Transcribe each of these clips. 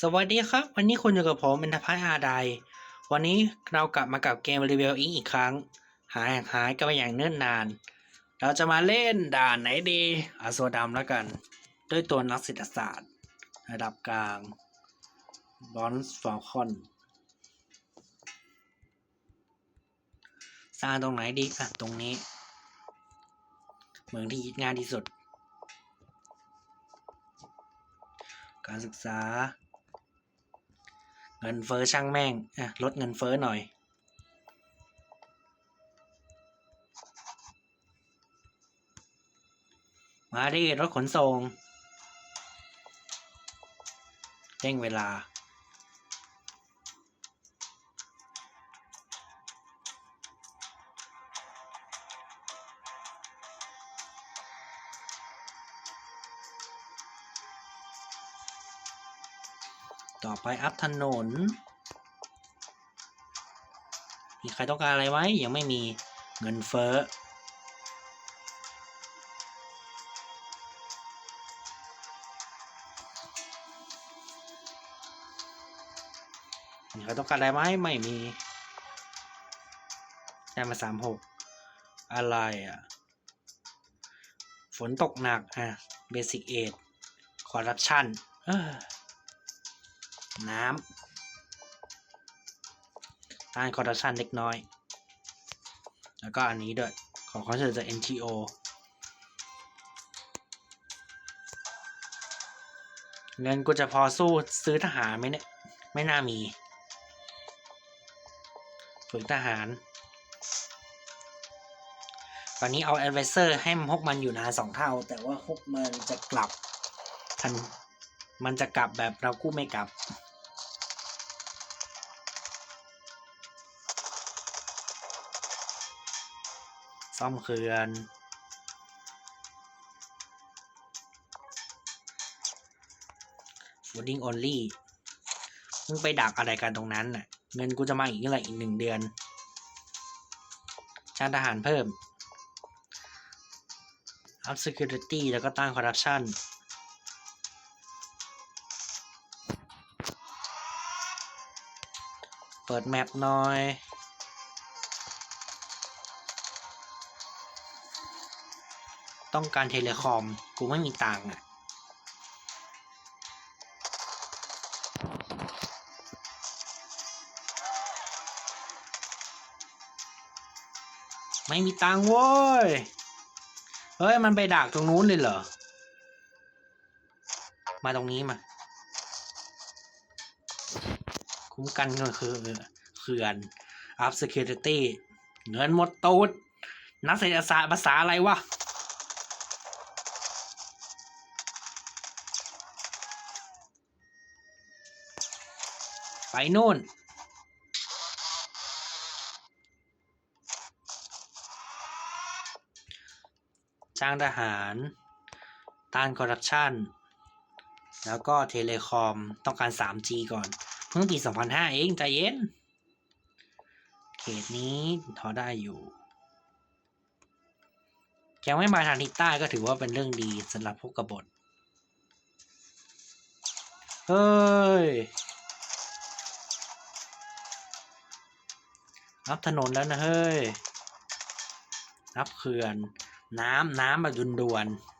สวัสดีครับ วันนี้คุณอยู่กับผมเป็นทพัฒน์อาไดวันนี้เรากลับมากับเกมรีวิวอิงอีกครั้ง หายหายกันไปอย่างเนิ่นนาน เราจะมาเล่นด่านไหนดีอาโซดำแล้วกัน ด้วยตัวนักศรษศาสตร์ ระดับกลางบอนส์ฟอลคอนสร้างตรงไหนดีอะตรงนี้ เมืองที่ยีดงายที่สุด การศึกษา เงินเฟ้อช่างแม่งอะลดเงินเฟ้อหน่อย มาดิรถขนส่งเร่งเวลา ต่อไปอัพถนน มีใครต้องการอะไรไหมยังไม่มีเงินเฟ้อมีใครต้องการอะไรไหมไม่มีได้มาสามหกอะไรอะ ฝนตกหนักอะเบสิกเอดคอร์รัปชันเออ น้ำต้านคอร์รัปชันเล็กน้อย แล้วก็อันนี้ด้วย ของคอนเสิร์ตจาก NTO เงินกูจะพอสู้ซื้อทหารไหมเนี่ย ไม่น่ามี ฝึกทหาร ตอนนี้เอา advisor ให้มันพกมันอยู่นานสองเท่า แต่ว่าพกมันจะกลับทันมันจะกลับแบบเรากู้ไม่กลับ ซ่อมเขื่อน fooding only มึงไปดักอะไรกันตรงนั้นน่ะ เงินกูจะมาอีกเมื่อไหร่อีกหนึ่งเดือน ชาติทหารเพิ่ม up security แล้วก็ต้าน corruption เปิดแมปหน่อย ต้องการเทเลคอม กูไม่มีตังค์อะ ไม่มีตังค์โว้ย เฮ้ย มันไปดักตรงนู้นเลยเหรอ มาตรงนี้มา คุ้มกันก็คือเขื่อน up security เงินหมดตูดนักเศรษฐศาสตร์ภาษาอะไรวะ ไปนู่น จ้างทหาร ต้านคอร์รัปชัน แล้วก็เทเลคอม ต้องการ 3G ก่อน เพิ่งปี 2005 เอง ใจเย็น เขตนี้พอได้อยู่ ยังไม่มาทางทิศใต้ก็ถือว่าเป็นเรื่องดีสำหรับพวกกบฏเฮ้ย รับถนนแล้วนะเฮ้ย รับเขื่อน น้ำน้ำแบบด่วนๆ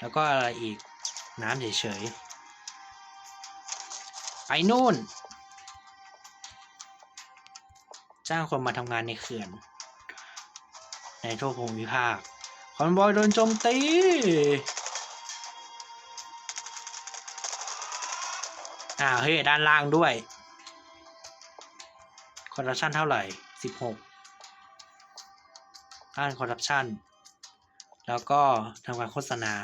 แล้วก็อะไรอีก น้ำเฉยๆ ไปนู่น จ้างคนมาทำงานในเขื่อน ในทั่วภูมิภาค คอนบอยโดนโจมตีอ่าเฮ้ยด้านล่างด้วย คอร์รัปชันเท่าไหร่สิบหกต้านคอร์รัปชัน แล้วก็ทำการโฆษณา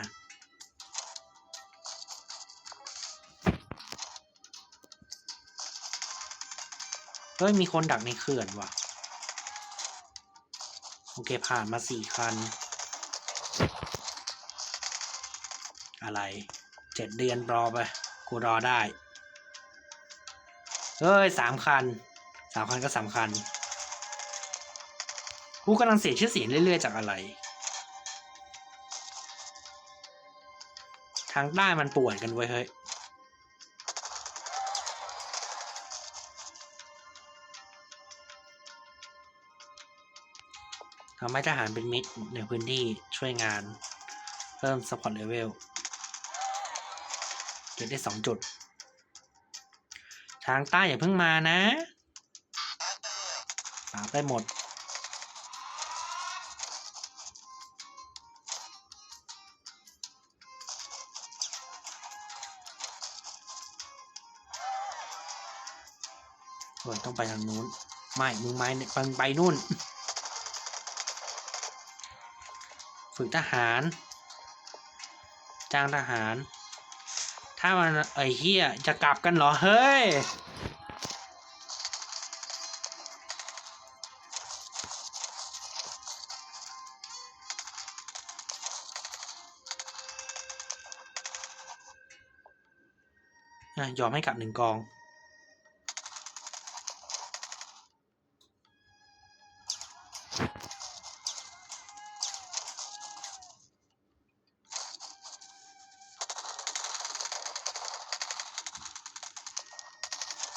เฮ้ย มีคนดักในเขื่อนว่ะ โอเค ผ่านมาสี่คัน อะไร เจ็ดเดือนรอไป กูรอได้ เฮ้ยสามคัน สามคันก็สามคันกูกำลังเสียชื่อเสียงเรื่อยๆจากอะไร ทางใต้มันป่วนกันไว้เฮ้ยทำให้ทหารเป็นมิตรในพื้นที่ช่วยงานเพิ่มสปอร์ตเลเวลเก็บได้สองจุด ทางใต้อย่าเพิ่งมานะาได้หมดโอ้ยต้องไปทางนู้น ไม่มึงไม่ฟังไปนู่น ฝึกทหาร จ้างทหาร ถ้ามันไอ้เฮียจะกลับกันเหรอ เฮ้ย ยอมให้กลับหนึ่งกอง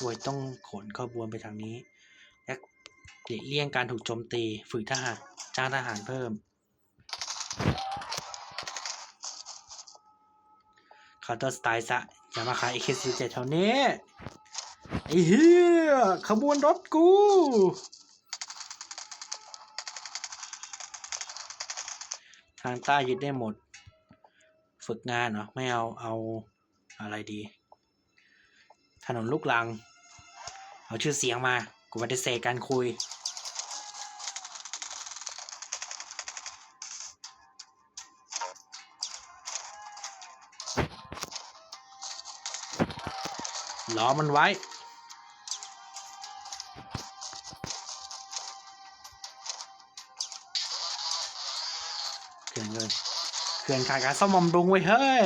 โวยต้องขนขบวนไปทางนี้ และหลีกเลี่ยงการถูกโจมตี ฝึกทหาร จ้างทหารเพิ่มคาน์เตอร์สไตล์ซะ อย่ามาขาย AK47 แถวนี้ไอ้เหี้ยขบวนรถกูทางใต้ยึดได้หมด ฝึกงานเหรอไม่เอาเอาอะไรดี ถนนลูกลัง เอาชื่อเสียงมา กูปฏิเสธการคุย ล้อมันไว้ เขื่อนเลยเขื่อนขาดการซ่อมบำรุงไว้เฮ้ย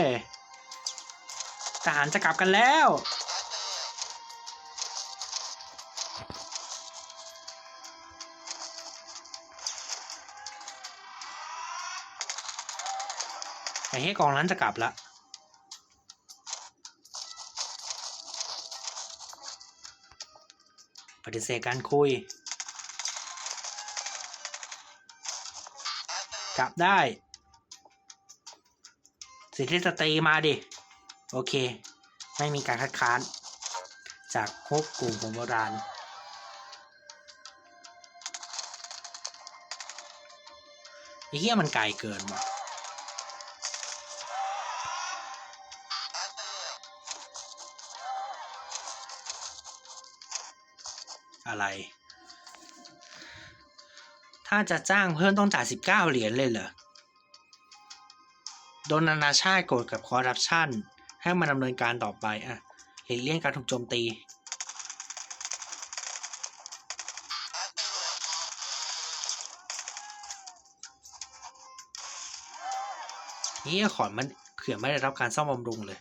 ทหารจะกลับกันแล้วไอ้เฮ้กองนั้นจะกลับละ ปฏิเสธการคุยกลับได้ สิทธิสตรีมาดิ โอเค ไม่มีการคัดค้าน จากพวกกลุ่มของโบราณไอ้เหี้ยมันไกลเกินว่ะ อะไร ถ้าจะจ้างเพิ่มต้องจ่าย19เหรียญเลยเหรอ โดนนานาชาติโกรธกับคอร์รัปชันให้มาดำเนินการต่อไปอะหลีกเลี่ยงการถูกโจมตีนี่ขอนมันเขื่อนไม่ได้รับการซ่อมบำรุงเลย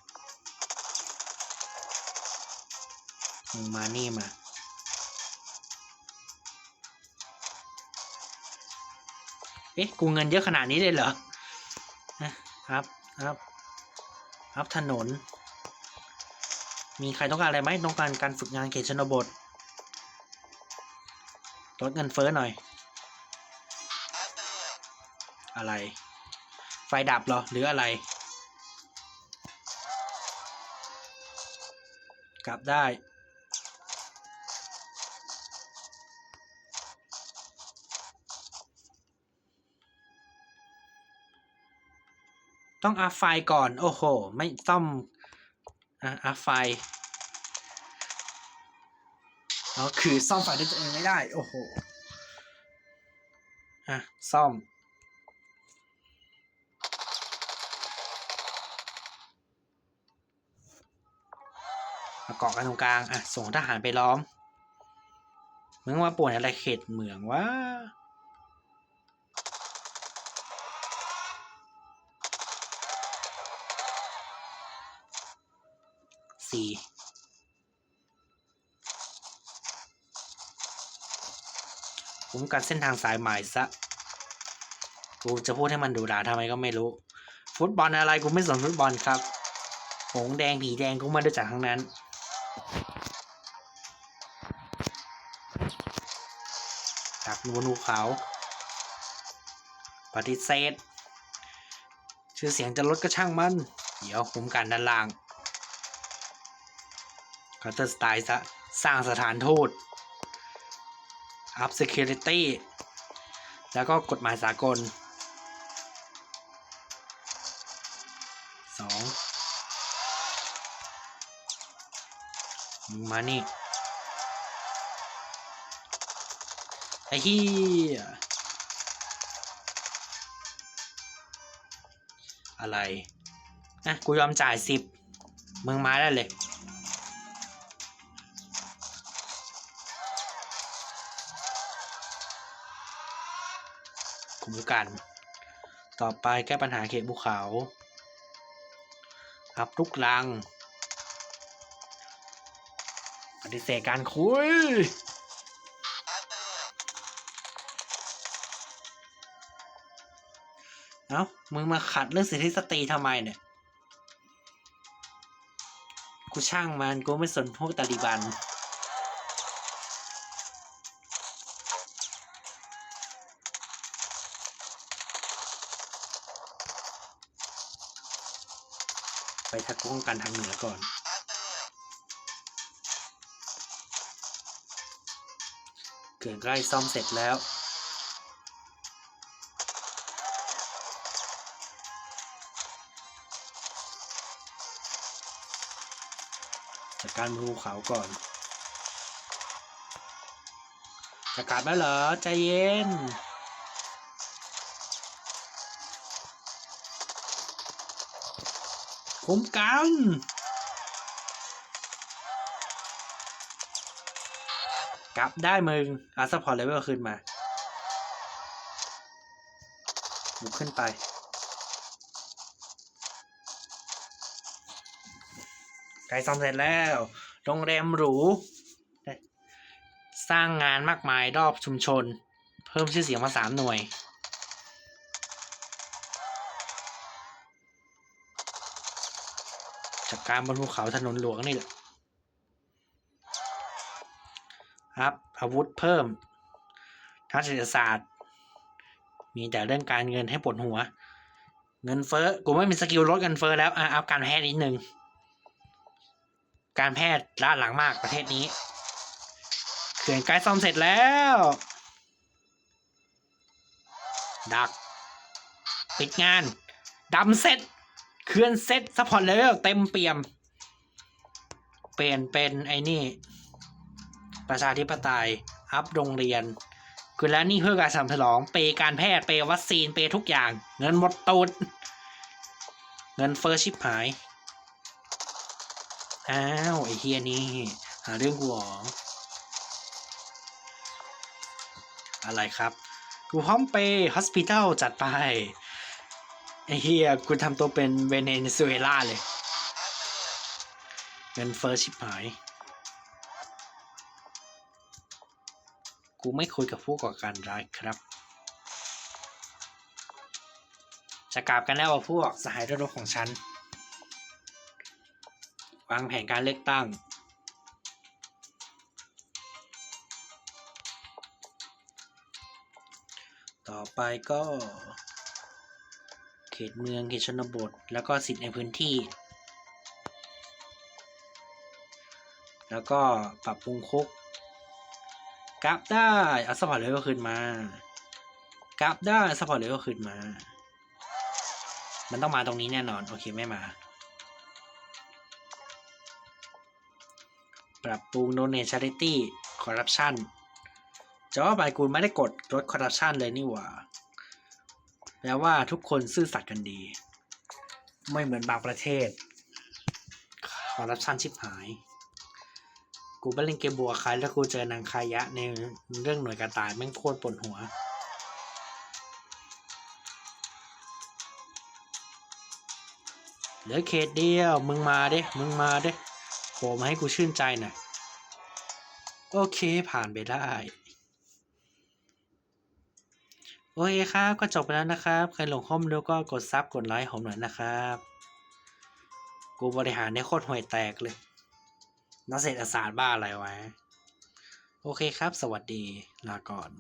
มึงมานี่มา เอ๊ะ กูเงินเยอะขนาดนี้เลยเหรอนะครับครับครับถนน มีใครต้องการอะไรไหมต้องการการฝึกงานเขตชนบทลดเงินเฟ้อหน่อย อะไร ไฟดับเหรอ หรืออะไร กลับได้ ต้องอัพไฟล์ก่อน โอ้โห ไม่ซ่อมอะอัพไฟล์อ๋อคือซ่อมไฟล์ด้วยตัวเองไม่ได้ โอ้โห อะ ซ่อมมาเกาะกันตรงกลาง อะ ส่งทหารไปล้อมมึงว่าป่วนอะไรเขตเหมืองวะ ผมกันเส้นทางสายใหม่ซะ กูจะพูดให้มันดูดาทำไมก็ไม่รู้ ฟุตบอลอะไรกูไม่สนฟุตบอลครับ หงแดงผีแดงก็มาด้วยจากทั้งนั้น จากบนภูเขา ปฏิเสธ ชื่อเสียงจะลดก็ช่างมัน เดี๋ยวคุ้มกันด้านล่าง c o u n t e r Strike ซะ สร้างสถานทูต Up Security แล้วก็กฎหมายสากลสองมึงมานี่ ไอ้เหี้ยอะไร อะ กูยอมจ่ายสิบมึงมาได้เลย คุ้มกัน ต่อไปแก้ปัญหาเขตภูเขาครับทุกลังปฏิเสธการคุย เอ้า มึงมาขัดเรื่องสิทธิสตรีทำไมเนี่ย กูช่างมัน กูไม่สนพวกตาลิบัน ไปทักป้องกันทางเหนือก่อนเกิดใกล้ซ่อมเสร็จแล้ว จัดการภูเขาก่อนจะกลับแล้วเหรอ ใจเย็น คุ้มกันกลับได้มึงอาซัพพอร์ตเลเวลขึ้นมาบุกขึ้นไปใกล้ซ่อมเสร็จแล้ว โรงแรมหรู สร้างงานมากมายรอบชุมชน เพิ่มชื่อเสียงมาสามหน่วย จากการบนภูเขาถนนหลวงนี่แหละครับ อาวุธเพิ่ม ทัศนศาสตร์ มีแต่เรื่องการเงินให้ปวดหัว เงินเฟ้อ กูไม่มีสกิลลดเงินเฟ้อแล้วอะเอาการแพทย์นิดนึง การแพทย์ล้าหลังมากประเทศนี้ เขื่อนใกล้ซ่อมเสร็จแล้ว ดัก ปิดงานดำเสร็จ เคลื่อนเซตซัพพอร์ตเลเวลเต็มเปี่ยม เปลี่ยนเป็นไอ้นี่ ประชาธิปไตย อัพโรงเรียน คือแล้วนี่เพื่อการสำฉลอง เปย์การแพทย์ เปย์วัคซีน เปย์ทุกอย่าง เงินหมดตูด เงินเฟอร์ชิบหาย อ้าว ไอ้เฮียนี่ หาเรื่องกูหรออะไรครับ กูพร้อมเปย์ฮอสพิทอลจัดไป ไอ้เฮียกูทำตัวเป็นเวเนซุเอลาเลยเงินเฟอร์ชิบหาย กูไม่คุยกับผู้ก่อการร้ายครับจะกลับกันแล้วพวกสหายรบของฉัน วางแผนการเลือกตั้ง ต่อไปก็ เขตเมือง เขตชนบท แล้วก็สิทธิ์ในพื้นที่ แล้วก็ปรับปรุงคุกกราฟได้เอาสปอร์ตเลเวลขึ้นมากราฟได้สปอร์ตเลเวลขึ้นมา มันต้องมาตรงนี้แน่นอน โอเคไม่มา ปรับปรุง donate charity corruption จะว่าไปกูไม่ได้กดลด corruption เลยนี่หว่า แปลว่าทุกคนซื่อสัตย์กันดี ไม่เหมือนบางประเทศคอร์รัปชันชิบหาย กูไปเล่นเกมบัวใครแล้วกูเจอนางคายะในเรื่องหน่วยกระต่ายแม่งโคตรปวดหัว เหลือเขตเดียว มึงมาเด้มึงมาเด้โผล่มาให้กูชื่นใจหน่อย โอเคผ่านไปได้ โอเคครับ ก็จบไปแล้วนะครับ ใครหลงห้อมดูก็กดซับกดไลค์ผมหน่อยนะครับ กูบริหารได้โคตรห่วยแตกเลยนักเศรษฐศาสตร์บ้าอะไรวะ โอเคครับ สวัสดี ลาก่อน